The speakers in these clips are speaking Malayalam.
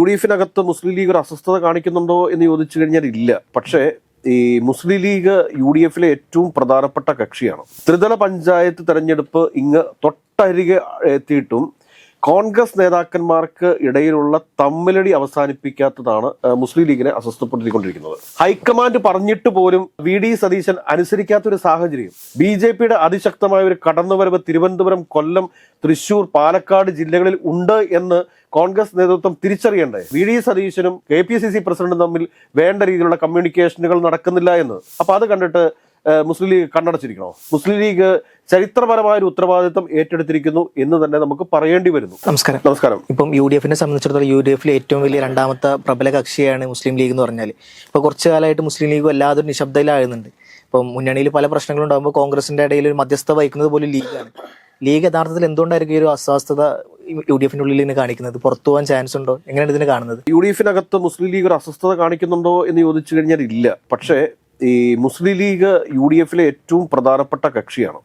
യു ഡി എഫിനകത്ത് മുസ്ലിം ലീഗ് ഒരു അസ്വസ്ഥത കാണിക്കുന്നുണ്ടോ എന്ന് ചോദിച്ചു കഴിഞ്ഞാൽ ഇല്ല. പക്ഷേ ഈ മുസ്ലിം ലീഗ് യു ഡി എഫിലെ ഏറ്റവും പ്രധാനപ്പെട്ട കക്ഷിയാണ്. ത്രിതല പഞ്ചായത്ത് തെരഞ്ഞെടുപ്പ് ഇങ്ങ് തൊട്ടരികെ എത്തിയിട്ടും കോൺഗ്രസ് നേതാക്കന്മാർക്ക് ഇടയിലുള്ള തമ്മിലടി അവസാനിപ്പിക്കാത്തതാണ് മുസ്ലിം ലീഗിനെ അസ്വസ്ഥപ്പെടുത്തിക്കൊണ്ടിരിക്കുന്നത്. ഹൈക്കമാൻഡ് പറഞ്ഞിട്ട് പോലും വി ഡി സതീശൻ അനുസരിക്കാത്ത ഒരു സാഹചര്യം. ബി ജെ പിയുടെ അതിശക്തമായ ഒരു കടന്നുവരവ് തിരുവനന്തപുരം കൊല്ലം തൃശൂർ പാലക്കാട് ജില്ലകളിൽ ഉണ്ട് എന്ന് കോൺഗ്രസ് നേതൃത്വം തിരിച്ചറിയണ്ടേ? വി ഡി സതീശനും കെ പി സി സി പ്രസിഡന്റും തമ്മിൽ വേണ്ട രീതിയിലുള്ള കമ്മ്യൂണിക്കേഷനുകൾ നടക്കുന്നില്ല എന്ന്. അപ്പൊ അത് കണ്ടിട്ട് മുസ്ലിം ലീഗ് കണ്ണടച്ചിരിക്കണോ? മുസ്ലിം ലീഗ് ചരിത്രപരമായ ഒരു ഉത്തരവാദിത്വം ഏറ്റെടുത്തിരിക്കുന്നു എന്ന് തന്നെ നമുക്ക് പറയേണ്ടി വരുന്നു. നമസ്കാരം. നമസ്കാരം. ഇപ്പം യു ഡി എഫിനെ സംബന്ധിച്ചിടത്തോളം യു ഡി എഫിലെ ഏറ്റവും വലിയ രണ്ടാമത്തെ പ്രബല കക്ഷിയാണ് മുസ്ലിം ലീഗ് എന്ന് പറഞ്ഞാൽ ഇപ്പോൾ കുറച്ചു കാലമായിട്ട് മുസ്ലിം ലീഗ് വല്ലാതൊരു നിശബ്ദയിലാകുന്നുണ്ട്. ഇപ്പം മുന്നണിയിൽ പല പ്രശ്നങ്ങളും ഉണ്ടാകുമ്പോൾ കോൺഗ്രസിന്റെ ഇടയിൽ ഒരു മധ്യസ്ഥ വഹിക്കുന്നത് പോലും ലീഗാണ്. ലീഗ് യഥാർത്ഥത്തിൽ എന്തുകൊണ്ടായിരിക്കും ഈ ഒരു അസ്വസ്ഥത യു ഡി എഫിന്റെ ഉള്ളിൽ നിന്ന് കാണിക്കുന്നത്? പുറത്തു പോകാൻ ചാൻസ് ഉണ്ടോ? എങ്ങനെയാണ് ഇതിനെ കാണുന്നത്? യു ഡി എഫിനകത്ത് മുസ്ലിം ലീഗ് ഒരു അസ്വസ്ഥത കാണിക്കുന്നുണ്ടോ എന്ന് ചോദിച്ചു കഴിഞ്ഞാൽ ഇല്ല. പക്ഷേ ഈ മുസ്ലിം ലീഗ് യു ഡി എഫിലെ ഏറ്റവും പ്രധാനപ്പെട്ട കക്ഷിയാണ്.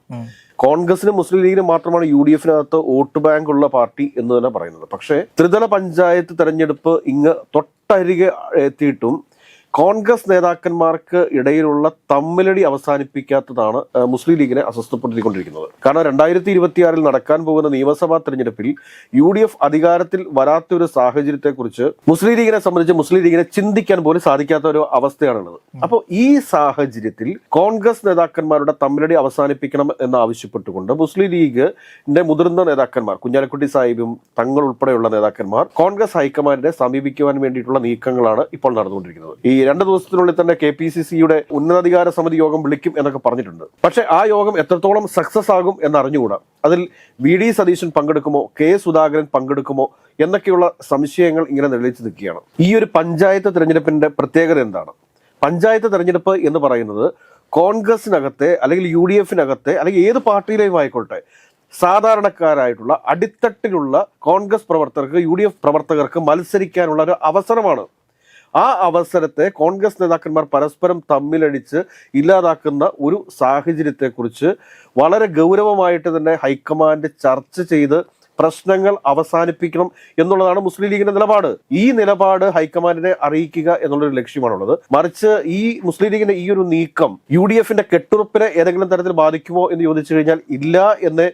കോൺഗ്രസിന് മുസ്ലിം ലീഗിനും മാത്രമാണ് യു ഡി എഫിനകത്ത് വോട്ട് ബാങ്ക് ഉള്ള പാർട്ടി എന്ന് തന്നെ പറയുന്നത്. പക്ഷേ ത്രിതല പഞ്ചായത്ത് തെരഞ്ഞെടുപ്പ് ഇങ്ങ് തൊട്ടരികെ എത്തിയിട്ടും കോൺഗ്രസ് നേതാക്കന്മാർക്ക് ഇടയിലുള്ള തമ്മിലടി അവസാനിപ്പിക്കാത്തതാണ് മുസ്ലിം ലീഗിനെ അസ്വസ്ഥപ്പെടുത്തിക്കൊണ്ടിരിക്കുന്നത്. കാരണം രണ്ടായിരത്തി ഇരുപത്തിയാറിൽ നടക്കാൻ പോകുന്ന നിയമസഭാ തെരഞ്ഞെടുപ്പിൽ യു ഡി എഫ് അധികാരത്തിൽ വരാത്ത ഒരു സാഹചര്യത്തെക്കുറിച്ച് മുസ്ലിം ലീഗിനെ സംബന്ധിച്ച് മുസ്ലിം ലീഗിനെ ചിന്തിക്കാൻ പോലും സാധിക്കാത്ത ഒരു അവസ്ഥയാണുള്ളത്. അപ്പോൾ ഈ സാഹചര്യത്തിൽ കോൺഗ്രസ് നേതാക്കന്മാരുടെ തമ്മിലടി അവസാനിപ്പിക്കണം എന്ന് ആവശ്യപ്പെട്ടുകൊണ്ട് മുസ്ലിം ലീഗിന്റെ മുതിർന്ന നേതാക്കന്മാർ കുഞ്ഞാലിക്കുട്ടി സാഹിബും തങ്ങൾ ഉൾപ്പെടെയുള്ള നേതാക്കന്മാർ കോൺഗ്രസ് ഹൈക്കമാൻഡിനെ സമീപിക്കുവാൻ വേണ്ടിയിട്ടുള്ള നീക്കങ്ങളാണ് ഇപ്പോൾ നടന്നുകൊണ്ടിരിക്കുന്നത്. ഈ രണ്ട് ദിവസത്തിനുള്ളിൽ തന്നെ കെ പി സി സിയുടെ ഉന്നതാധികാര സമിതി യോഗം വിളിക്കും എന്നൊക്കെ പറഞ്ഞിട്ടുണ്ട്. പക്ഷെ ആ യോഗം എത്രത്തോളം സക്സസ് ആകും എന്നറിഞ്ഞുകൂടാ. അതിൽ വി ഡി സതീശൻ പങ്കെടുക്കുമോ കെ സുധാകരൻ പങ്കെടുക്കുമോ എന്നൊക്കെയുള്ള സംശയങ്ങൾ ഇങ്ങനെ നിലനിച്ച് നിൽക്കുകയാണ്. ഈ ഒരു പഞ്ചായത്ത് തെരഞ്ഞെടുപ്പിന്റെ പ്രത്യേകത എന്താണ്? പഞ്ചായത്ത് തെരഞ്ഞെടുപ്പ് എന്ന് പറയുന്നത് കോൺഗ്രസിനകത്തെ അല്ലെങ്കിൽ യു ഡി എഫിനകത്തെ അല്ലെങ്കിൽ ഏത് പാർട്ടിയിലെയും ആയിക്കോട്ടെ സാധാരണക്കാരായിട്ടുള്ള അടിത്തട്ടിലുള്ള കോൺഗ്രസ് പ്രവർത്തകർക്ക് യു ഡി എഫ് പ്രവർത്തകർക്ക് മത്സരിക്കാനുള്ള ഒരു അവസരമാണ് ആ അവസരത്തെ കോൺഗ്രസ് നേതാക്കന്മാർ പരസ്പരം തമ്മിലടിച്ച് ഇല്ലാതാക്കുന്ന ഒരു സാഹചര്യത്തെക്കുറിച്ച് വളരെ ഗൗരവമായിട്ട് തന്നെ ഹൈക്കമാൻഡ് ചർച്ച ചെയ്ത് പ്രശ്നങ്ങൾ അവസാനിപ്പിക്കണം എന്നുള്ളതാണ് മുസ്ലിം ലീഗിന്റെ നിലപാട്. ഈ നിലപാട് ഹൈക്കമാൻഡിനെ അറിയിക്കുക എന്നുള്ളൊരു ലക്ഷ്യമാണുള്ളത്. മറിച്ച് ഈ മുസ്ലിം ലീഗിന്റെ ഈ ഒരു നീക്കം യു ഡി എഫിന്റെ കെട്ടുറപ്പിനെ ഏതെങ്കിലും തരത്തിൽ ബാധിക്കുമോ എന്ന് ചോദിച്ചു കഴിഞ്ഞാൽ ഇല്ല എന്നേ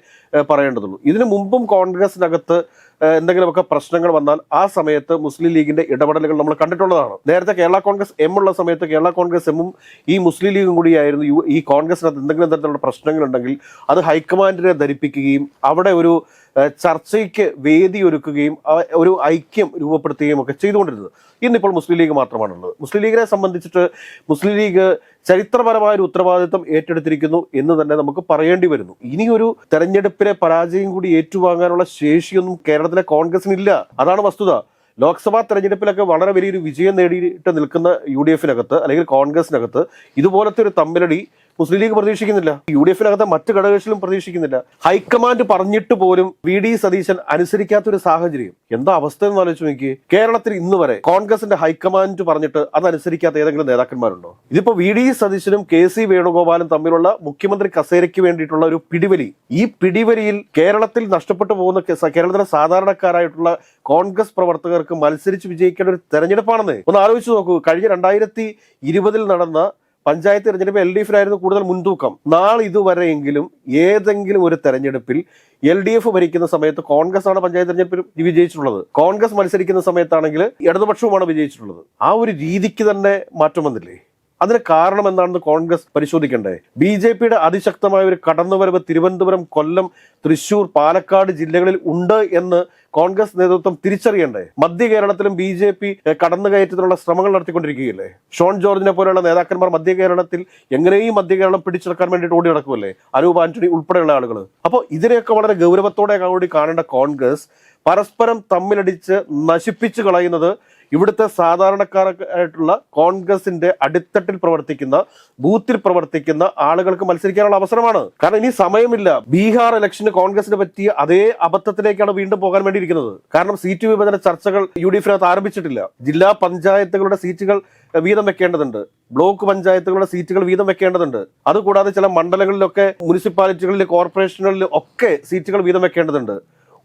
പറയേണ്ടതുള്ളൂ. ഇതിനു മുമ്പും കോൺഗ്രസിനകത്ത് എന്തെങ്കിലുമൊക്കെ പ്രശ്നങ്ങൾ വന്നാൽ ആ സമയത്ത് മുസ്ലിം ലീഗിന്റെ ഇടപെടലുകൾ നമ്മൾ കണ്ടിട്ടുള്ളതാണ്. നേരത്തെ കേരള കോൺഗ്രസ് എം ഉള്ള സമയത്ത് കേരള കോൺഗ്രസ് എമ്മും ഈ മുസ്ലിം ലീഗും കൂടിയായിരുന്നു. ഈ കോൺഗ്രസിനകത്ത് എന്തെങ്കിലും തരത്തിലുള്ള പ്രശ്നങ്ങൾ ഉണ്ടെങ്കിൽ അത് ഹൈക്കമാൻഡിനെ ധരിപ്പിക്കുകയും അവിടെ ഒരു ചർച്ചയ്ക്ക് വേദി ഒരുക്കുകയും ഒരു ഐക്യം രൂപപ്പെടുത്തുകയും ഒക്കെ ചെയ്തുകൊണ്ടിരുന്നത്. ഇന്നിപ്പോൾ മുസ്ലിം ലീഗ് മാത്രമാണുള്ളത്. മുസ്ലിം ലീഗിനെ സംബന്ധിച്ചിട്ട് മുസ്ലിം ലീഗ് ചരിത്രപരമായ ഒരു ഉത്തരവാദിത്വം ഏറ്റെടുത്തിരിക്കുന്നു എന്ന് തന്നെ നമുക്ക് പറയേണ്ടി വരുന്നു. ഇനിയൊരു തെരഞ്ഞെടുപ്പിലെ പരാജയം കൂടി ഏറ്റുവാങ്ങാനുള്ള ശേഷിയൊന്നും കേരളത്തിലെ കോൺഗ്രസിനില്ല. അതാണ് വസ്തുത. ലോക്സഭാ തെരഞ്ഞെടുപ്പിലൊക്കെ വളരെ വലിയൊരു വിജയം നേടിയിട്ട് നിൽക്കുന്ന യു ഡി എഫിനകത്ത് അല്ലെങ്കിൽ കോൺഗ്രസിനകത്ത് ഇതുപോലത്തെ ഒരു തമ്മിലടി മുസ്ലിം ലീഗ് പ്രതീക്ഷിക്കുന്നില്ല. യു ഡി എഫിനകത്ത് മറ്റു ഘടകകക്ഷികളും പ്രതീക്ഷിക്കുന്നില്ല. ഹൈക്കമാൻഡ് പറഞ്ഞിട്ട് പോലും വി ഡി സതീശൻ അനുസരിക്കാത്ത ഒരു സാഹചര്യം. എന്താ അവസ്ഥ എന്ന് ആലോചിച്ച് നോക്കി കേരളത്തിൽ ഇന്ന് വരെ കോൺഗ്രസിന്റെ ഹൈക്കമാൻഡ് പറഞ്ഞിട്ട് അതനുസരിക്കാത്ത ഏതെങ്കിലും നേതാക്കന്മാരുണ്ടോ? ഇതിപ്പോ വി ഡി സതീശനും കെ സി വേണുഗോപാലും തമ്മിലുള്ള മുഖ്യമന്ത്രി കസേരയ്ക്ക് വേണ്ടിയിട്ടുള്ള ഒരു പിടിവലി. ഈ പിടിവലിയിൽ കേരളത്തിൽ നഷ്ടപ്പെട്ടു പോകുന്ന കേരളത്തിലെ സാധാരണക്കാരായിട്ടുള്ള കോൺഗ്രസ് പ്രവർത്തകർക്ക് മത്സരിച്ച് വിജയിക്കേണ്ട ഒരു തെരഞ്ഞെടുപ്പാണെന്ന്. ഒന്ന് ആലോചിച്ച് നോക്കൂ. കഴിഞ്ഞ രണ്ടായിരത്തി ഇരുപതിൽ നടന്ന പഞ്ചായത്ത് തെരഞ്ഞെടുപ്പ് എൽ ഡി എഫിനായിരുന്നു കൂടുതൽ മുൻതൂക്കം. നാളെ ഇതുവരെയെങ്കിലും ഏതെങ്കിലും ഒരു തെരഞ്ഞെടുപ്പിൽ എൽ ഡി എഫ് ഭരിക്കുന്ന സമയത്ത് കോൺഗ്രസ് ആണ് പഞ്ചായത്ത് തെരഞ്ഞെടുപ്പിൽ വിജയിച്ചിട്ടുള്ളത്. കോൺഗ്രസ് മത്സരിക്കുന്ന സമയത്താണെങ്കിൽ ഇടതുപക്ഷവുമാണ് വിജയിച്ചിട്ടുള്ളത്. ആ ഒരു രീതിക്ക് തന്നെ മാറ്റം വന്നില്ലേ? അതിന് കാരണം എന്താണെന്ന് കോൺഗ്രസ് പരിശോധിക്കണ്ടേ? ബി ജെ പിയുടെ അതിശക്തമായ ഒരു കടന്നുവരവ് തിരുവനന്തപുരം കൊല്ലം തൃശൂർ പാലക്കാട് ജില്ലകളിൽ ഉണ്ട് എന്ന് കോൺഗ്രസ് നേതൃത്വം തിരിച്ചറിയണ്ടേ? മധ്യ കേരളത്തിലും ബി ജെ പി കടന്നുകയറ്റത്തിനുള്ള ശ്രമങ്ങൾ നടത്തിക്കൊണ്ടിരിക്കുകയല്ലേ? ഷോൺ ജോർജിനെ പോലെയുള്ള നേതാക്കന്മാർ മധ്യ കേരളത്തിൽ എങ്ങനെയും മധ്യ കേരളം പിടിച്ചെടുക്കാൻ വേണ്ടിയിട്ട് ഓടി നടക്കുമല്ലേ അനൂപ് ആന്റണി ഉൾപ്പെടെയുള്ള ആളുകൾ അപ്പോൾ ഇതിനെയൊക്കെ വളരെ ഗൗരവത്തോടെ കൂടി കാണേണ്ട കോൺഗ്രസ് പരസ്പരം തമ്മിലടിച്ച് നശിപ്പിച്ചു കളയുന്നത് ഇവിടുത്തെ സാധാരണക്കാരായിട്ടുള്ള കോൺഗ്രസിന്റെ അടിത്തട്ടിൽ പ്രവർത്തിക്കുന്ന ബൂത്തിൽ പ്രവർത്തിക്കുന്ന ആളുകൾക്ക് മത്സരിക്കാനുള്ള അവസരമാണ്. കാരണം ഇനി സമയമില്ല. ബീഹാർ ഇലക്ഷന് കോൺഗ്രസിന് പറ്റിയ അതേ അബദ്ധത്തിലേക്കാണ് വീണ്ടും പോകാൻ വേണ്ടിയിരിക്കുന്നത്. കാരണം സീറ്റ് വിഭജന ചർച്ചകൾ യു ഡി എഫിനകത്ത് ആരംഭിച്ചിട്ടില്ല. ജില്ലാ പഞ്ചായത്തുകളുടെ സീറ്റുകൾ വീതം വെക്കേണ്ടതുണ്ട്. ബ്ലോക്ക് പഞ്ചായത്തുകളുടെ സീറ്റുകൾ വീതം വെക്കേണ്ടതുണ്ട്. അതുകൂടാതെ ചില മണ്ഡലങ്ങളിലൊക്കെ മുനിസിപ്പാലിറ്റികളിൽ കോർപ്പറേഷനുകളിൽ ഒക്കെ സീറ്റുകൾ വീതം വെക്കേണ്ടതുണ്ട്.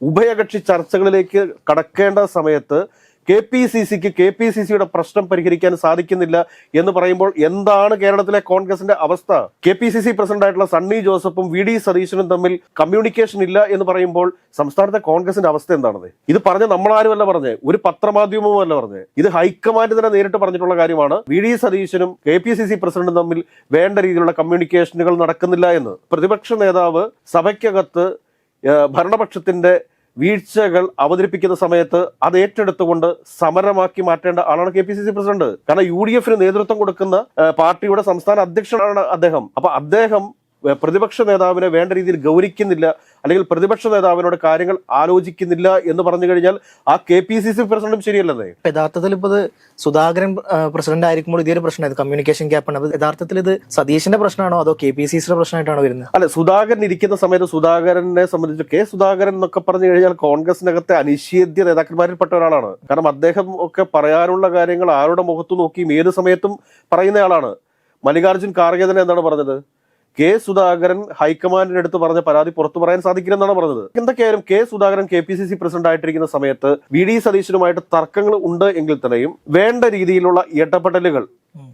ഉഭയകക്ഷി ചർച്ചകളിലേക്ക് കടക്കേണ്ട സമയത്ത് കെ പി സി സിക്ക് കെ പി സി സിയുടെ പ്രശ്നം പരിഹരിക്കാൻ സാധിക്കുന്നില്ല എന്ന് പറയുമ്പോൾ എന്താണ് കേരളത്തിലെ കോൺഗ്രസിന്റെ അവസ്ഥ? K P C C president ആയിട്ടുള്ള സണ്ണി ജോസഫും വി ഡി സതീശനും തമ്മിൽ കമ്മ്യൂണിക്കേഷൻ ഇല്ല എന്ന് പറയുമ്പോൾ സംസ്ഥാനത്തെ കോൺഗ്രസിന്റെ അവസ്ഥ എന്താണത്? ഇത് പറഞ്ഞ നമ്മളാരുമല്ല പറഞ്ഞത് ഒരു പത്രമാധ്യമവും അല്ല പറഞ്ഞത് ഇത് ഹൈക്കമാൻഡ് തന്നെ നേരിട്ട് പറഞ്ഞിട്ടുള്ള കാര്യമാണ്. വി ഡി സതീശനും കെ പി സി സി പ്രസിഡന്റും തമ്മിൽ വേണ്ട രീതിയിലുള്ള കമ്മ്യൂണിക്കേഷനുകൾ നടക്കുന്നില്ല എന്ന്. പ്രതിപക്ഷ നേതാവ് സഭയ്ക്കകത്ത് ഭരണപക്ഷത്തിന്റെ വീഴ്ചകൾ അവതരിപ്പിക്കുന്ന സമയത്ത് അത് ഏറ്റെടുത്തുകൊണ്ട് സമരമാക്കി മാറ്റേണ്ട ആളാണ് K P C C president. കാരണം യു ഡി എഫിന് നേതൃത്വം കൊടുക്കുന്ന പാർട്ടിയുടെ സംസ്ഥാന അധ്യക്ഷനാണ് അദ്ദേഹം. അപ്പൊ അദ്ദേഹം പ്രതിപക്ഷ നേതാവിനെ വേണ്ട രീതിയിൽ ഗൗനിക്കുന്നില്ല അല്ലെങ്കിൽ പ്രതിപക്ഷ നേതാവിനോട് കാര്യങ്ങൾ ആലോചിക്കുന്നില്ല എന്ന് പറഞ്ഞു കഴിഞ്ഞാൽ ആ കെ പി സി സി പ്രസിഡന്റും ശരിയല്ലേ യഥാർത്ഥത്തിൽ ഇപ്പോൾ ഇത് സുധാകരൻ പ്രസിഡന്റ് ആയിരിക്കുമ്പോൾ ഇതൊരു പ്രശ്നമായിരുന്നു കമ്മ്യൂണിക്കേഷൻ ഗ്യാപ്പാണ് ആണ്. യഥാർത്ഥത്തിൽ ഇത് സതീഷിന്റെ പ്രശ്നമാണോ അതോ കെ പി സി സിയുടെ പ്രശ്നമായിട്ടാണോ വരുന്നത്? അല്ല സുധാകരൻ ഇരിക്കുന്ന സമയത്ത് സുധാകരനെ സംബന്ധിച്ച് കെ സുധാകരൻ എന്നൊക്കെ പറഞ്ഞു കഴിഞ്ഞാൽ കോൺഗ്രസിനകത്തെ അനിഷേധ്യ നേതാക്കന്മാരിൽപ്പെട്ട ഒരാളാണ് കാരണം അദ്ദേഹം ഒക്കെ പറയാനുള്ള കാര്യങ്ങൾ ആരുടെ മുഖത്ത് നോക്കിയും ഏത് സമയത്തും പറയുന്നയാളാണ്. മല്ലികാർജുൻ ഖാർഗെ തന്നെ എന്താണ് പറഞ്ഞത്? കെ സുധാകരൻ ഹൈക്കമാൻഡിന്റെ അടുത്ത് പറഞ്ഞ പരാതി പുറത്തു പറയാൻ സാധിക്കില്ലെന്നാണ് പറഞ്ഞത്? എന്തൊക്കെയായാലും K Sudhakaran K P C C president ആയിട്ടിരിക്കുന്ന സമയത്ത് വി ഡി സതീശനുമായിട്ട് തർക്കങ്ങൾ ഉണ്ട് എങ്കിൽ തന്നെയും വേണ്ട രീതിയിലുള്ള ഇടപെടലുകൾ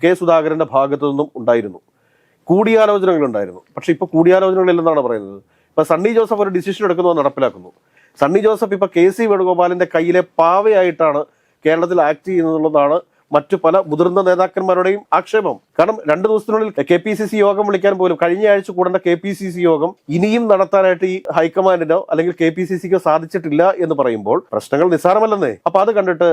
കെ സുധാകരന്റെ ഭാഗത്തു നിന്നും ഉണ്ടായിരുന്നു. കൂടിയാലോചനകൾ ഉണ്ടായിരുന്നു. പക്ഷെ ഇപ്പൊ കൂടിയാലോചനകളില്ലെന്നാണ് പറയുന്നത്? ഇപ്പൊ സണ്ണി ജോസഫ് ഒരു ഡിസിഷൻ എടുക്കുന്നത് നടപ്പിലാക്കുന്നു. സണ്ണി ജോസഫ് ഇപ്പൊ കെ സി വേണുഗോപാലിന്റെ കയ്യിലെ പാവയായിട്ടാണ് കേരളത്തിൽ ആക്ട് ചെയ്യുന്നതെന്നുള്ളതാണ് മറ്റു പല മുതിർന്ന നേതാക്കന്മാരുടെയും ആക്ഷേപം. കാരണം രണ്ടു ദിവസത്തിനുള്ളിൽ കെ പി സി സി യോഗം വിളിക്കാൻ പോലും കഴിഞ്ഞ ആഴ്ച കൂടേണ്ട കെ പി സി സി യോഗം ഇനിയും നടത്താനായിട്ട് ഈ ഹൈക്കമാൻഡിനോ അല്ലെങ്കിൽ കെ പി സി സിക്കോ സാധിച്ചിട്ടില്ല എന്ന് പറയുമ്പോൾ പ്രശ്നങ്ങൾ നിസ്സാരമല്ലെന്നേ. അപ്പൊ അത് കണ്ടിട്ട്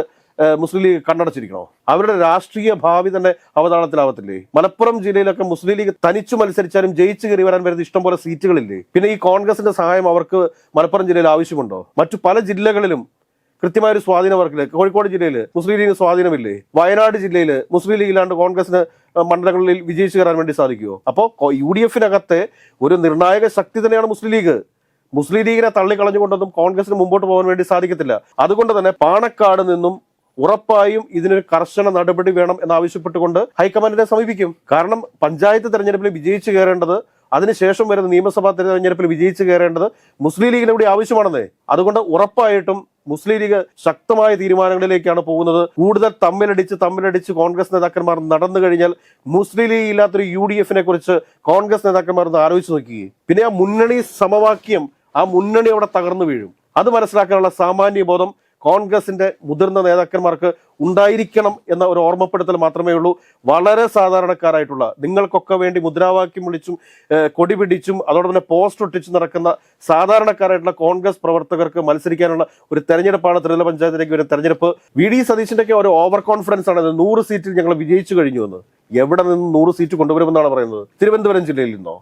മുസ്ലിം ലീഗ് കണ്ണടച്ചിരിക്കണോ? അവരുടെ രാഷ്ട്രീയ ഭാവി തന്നെ അവതാളത്തിലാവത്തില്ലേ? മലപ്പുറം ജില്ലയിലൊക്കെ മുസ്ലിം ലീഗ് തനിച്ചു മത്സരിച്ചാലും ജയിച്ചു കയറി വരാൻ വരുന്ന ഇഷ്ടംപോലെ സീറ്റുകളില്ലേ? പിന്നെ ഈ കോൺഗ്രസിന്റെ സഹായം അവർക്ക് മലപ്പുറം ജില്ലയിൽ ആവശ്യമുണ്ടോ? മറ്റു പല ജില്ലകളിലും കൃത്യമായ ഒരു സ്വാധീനം അവർക്കില്ല. കോഴിക്കോട് ജില്ലയിൽ മുസ്ലിം ലീഗിന് സ്വാധീനമില്ലേ? വയനാട് ജില്ലയിൽ മുസ്ലിം ലീഗ് ഇല്ലാണ്ട് കോൺഗ്രസിന് മണ്ഡലങ്ങളിൽ വിജയിച്ചു കയറാൻ വേണ്ടി സാധിക്കുമോ അപ്പോൾ യു ഡി എഫിനകത്തെ ഒരു നിർണായക ശക്തി തന്നെയാണ് മുസ്ലിം ലീഗ്. മുസ്ലിം ലീഗിനെ തള്ളിക്കളഞ്ഞുകൊണ്ടൊന്നും കോൺഗ്രസിന് മുമ്പോട്ട് പോകാൻ വേണ്ടി സാധിക്കത്തില്ല. അതുകൊണ്ട് തന്നെ പാണക്കാട് നിന്നും ഉറപ്പായും ഇതിനൊരു കർശന നടപടി വേണം എന്നാവശ്യപ്പെട്ടുകൊണ്ട് ഹൈക്കമാൻഡിനെ സമീപിക്കും. കാരണം പഞ്ചായത്ത് തെരഞ്ഞെടുപ്പിൽ വിജയിച്ചു കയറേണ്ടത് അതിനുശേഷം വരുന്ന നിയമസഭാ തെരഞ്ഞെടുപ്പിൽ വിജയിച്ചു കയറേണ്ടത് മുസ്ലിം ലീഗിന് കൂടി ആവശ്യമാണെന്നേ. അതുകൊണ്ട് ഉറപ്പായിട്ടും മുസ്ലിം ലീഗ് ശക്തമായ തീരുമാനങ്ങളിലേക്കാണ് പോകുന്നത്. കൂടുതൽ തമ്മിലടിച്ച് തമ്മിലടിച്ച് കോൺഗ്രസ് നേതാക്കന്മാർ നടന്നു കഴിഞ്ഞാൽ മുസ്ലിം ലീഗ് ഇല്ലാത്തൊരു യു ഡി എഫിനെ കുറിച്ച് കോൺഗ്രസ് നേതാക്കന്മാർ ഒന്ന് ആലോചിച്ച് നോക്കുകയും പിന്നെ ആ മുന്നണി സമവാക്യം ആ മുന്നണി അവിടെ തകർന്നു വീഴും. അത് മനസ്സിലാക്കാനുള്ള സാമാന്യ ബോധം കോൺഗ്രസിന്റെ മുതിർന്ന നേതാക്കന്മാർക്ക് ഉണ്ടായിരിക്കണം എന്ന ഒരു ഓർമ്മപ്പെടുത്തൽ മാത്രമേ ഉള്ളൂ. വളരെ സാധാരണക്കാരായിട്ടുള്ള നിങ്ങൾക്കൊക്കെ വേണ്ടി മുദ്രാവാക്യം വിളിച്ചും കൊടി പിടിച്ചും അതോടൊപ്പം തന്നെ പോസ്റ്റ് ഒട്ടിച്ചും നടക്കുന്ന സാധാരണക്കാരായിട്ടുള്ള കോൺഗ്രസ് പ്രവർത്തകർക്ക് മത്സരിക്കാനുള്ള ഒരു തെരഞ്ഞെടുപ്പാണ് ത്രിതല പഞ്ചായത്തിലേക്ക് ഒരു തെരഞ്ഞെടുപ്പ്. വി ഡി ഒക്കെ ഒരു ഓവർ കോൺഫിഡൻസ് ആണ്. നൂറ് സീറ്റിൽ ഞങ്ങൾ വിജയിച്ചു കഴിഞ്ഞു എന്ന്. എവിടെ നിന്ന് നൂറ് സീറ്റ് കൊണ്ടുവരുമെന്നാണ് പറയുന്നത്? തിരുവനന്തപുരം ജില്ലയിൽ നിന്നോ?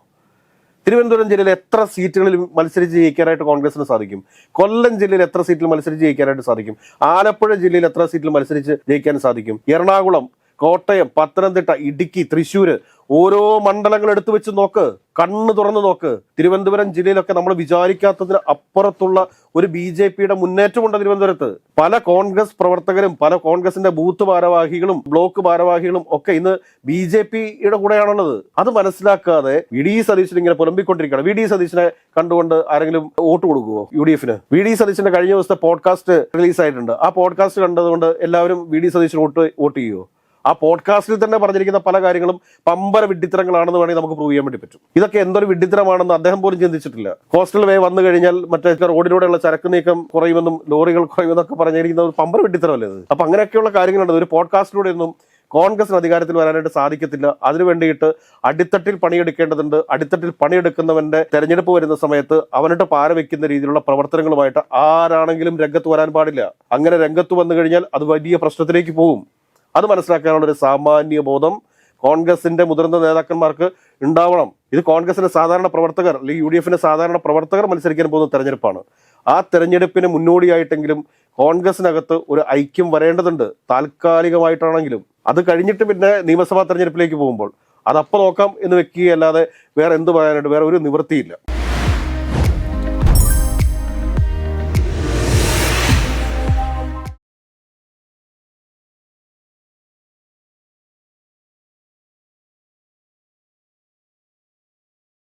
തിരുവനന്തപുരം ജില്ലയിൽ എത്ര സീറ്റുകളിൽ മത്സരിച്ച് ജയിക്കാനായിട്ട് കോൺഗ്രസിന് സാധിക്കും? കൊല്ലം ജില്ലയിൽ എത്ര സീറ്റിൽ മത്സരിച്ച് ജയിക്കാനായിട്ട് സാധിക്കും? ആലപ്പുഴ ജില്ലയിൽ എത്ര സീറ്റിൽ മത്സരിച്ച് ജയിക്കാൻ സാധിക്കും? എറണാകുളം കോട്ടയം പത്തനംതിട്ട ഇടുക്കി തൃശ്ശൂർ ഓരോ മണ്ഡലങ്ങൾ എടുത്തു വെച്ച് നോക്ക് കണ്ണ് തുറന്ന് നോക്ക്. തിരുവനന്തപുരം ജില്ലയിലൊക്കെ നമ്മൾ വിചാരിക്കാത്തതിന് അപ്പുറത്തുള്ള ഒരു ബി ജെ പിയുടെ മുന്നേറ്റമുണ്ട് തിരുവനന്തപുരത്ത്. പല കോൺഗ്രസ് പ്രവർത്തകരും പല കോൺഗ്രസിന്റെ ബൂത്ത് ഭാരവാഹികളും ബ്ലോക്ക് ഭാരവാഹികളും ഒക്കെ ഇന്ന് ബി ജെ പിയുടെ കൂടെയാണുള്ളത്. അത് മനസ്സിലാക്കാതെ വി ഡി സതീശൻ ഇങ്ങനെ പുലമ്പിക്കൊണ്ടിരിക്കുകയാണ്. വി ഡി സതീശനെ കണ്ടുകൊണ്ട് ആരെങ്കിലും വോട്ട് കൊടുക്കുവോ യു ഡി എഫിന്? വി ഡി സതീശന്റെ കഴിഞ്ഞ ദിവസത്തെ പോഡ്കാസ്റ്റ് റിലീസായിട്ടുണ്ട്. ആ പോഡ്കാസ്റ്റ് കണ്ടതുകൊണ്ട് എല്ലാവരും വി ഡി സതീശന് വോട്ട് വോട്ട് ചെയ്യുമോ ആ പോഡ്കാസ്റ്റിൽ തന്നെ പറഞ്ഞിരിക്കുന്ന പല കാര്യങ്ങളും പമ്പര വിഡിത്തരങ്ങളാണെന്ന് വേണമെങ്കിൽ നമുക്ക് പ്രൂവ് ചെയ്യാൻ വേണ്ടി പറ്റും. ഇതൊക്കെ എന്തൊരു വിഡിത്തരമാണെന്ന് അദ്ദേഹം പോലും ചിന്തിച്ചിട്ടില്ല. കോസ്റ്റൽ വേ വന്നു കഴിഞ്ഞാൽ മറ്റേ റോഡിലൂടെയുള്ള ചരക്ക് നീക്കം കുറയുമെന്നും ലോറികൾ കുറയുമെന്നൊക്കെ പറഞ്ഞിരിക്കുന്ന ഒരു പമ്പര വിഡിത്തരമല്ലേ അത് അപ്പൊ അങ്ങനെയൊക്കെയുള്ള കാര്യങ്ങളുണ്ട്. ഒരു പോഡ്കാസ്റ്റിലൂടെ ഒന്നും കോൺഗ്രസിന് അധികാരത്തിൽ വരാനായിട്ട് സാധിക്കത്തില്ല. അതിനു വേണ്ടിയിട്ട് അടിത്തട്ടിൽ പണിയെടുക്കേണ്ടതുണ്ട്. അടിത്തട്ടിൽ പണിയെടുക്കുന്നവന്റെ തെരഞ്ഞെടുപ്പ് വരുന്ന സമയത്ത് അവനിട്ട് പാര വെക്കുന്ന രീതിയിലുള്ള പ്രവർത്തനങ്ങളുമായിട്ട് ആരാണെങ്കിലും രംഗത്ത് വരാൻ പാടില്ല. അങ്ങനെ രംഗത്ത് വന്നു കഴിഞ്ഞാൽ അത് വലിയ പ്രശ്നത്തിലേക്ക് പോകും. അത് മനസ്സിലാക്കാനുള്ള ഒരു സാമാന്യ ബോധം കോൺഗ്രസിന്റെ മുതിർന്ന നേതാക്കന്മാർക്ക് ഉണ്ടാവണം. ഇത് കോൺഗ്രസിന്റെ സാധാരണ പ്രവർത്തകർ അല്ലെങ്കിൽ യു ഡി എഫിന്റെ സാധാരണ പ്രവർത്തകർ മത്സരിക്കാൻ പോകുന്ന തെരഞ്ഞെടുപ്പാണ്. ആ തെരഞ്ഞെടുപ്പിന് മുന്നോടിയായിട്ടെങ്കിലും കോൺഗ്രസിനകത്ത് ഒരു ഐക്യം വരേണ്ടതുണ്ട്. താൽക്കാലികമായിട്ടാണെങ്കിലും. അത് കഴിഞ്ഞിട്ട് പിന്നെ നിയമസഭാ തെരഞ്ഞെടുപ്പിലേക്ക് പോകുമ്പോൾ. അതപ്പോൾ നോക്കാം എന്ന് വെക്കുകയല്ലാതെ വേറെ എന്ത് പറയാനായിട്ട് വേറെ ഒരു നിവൃത്തിയില്ല.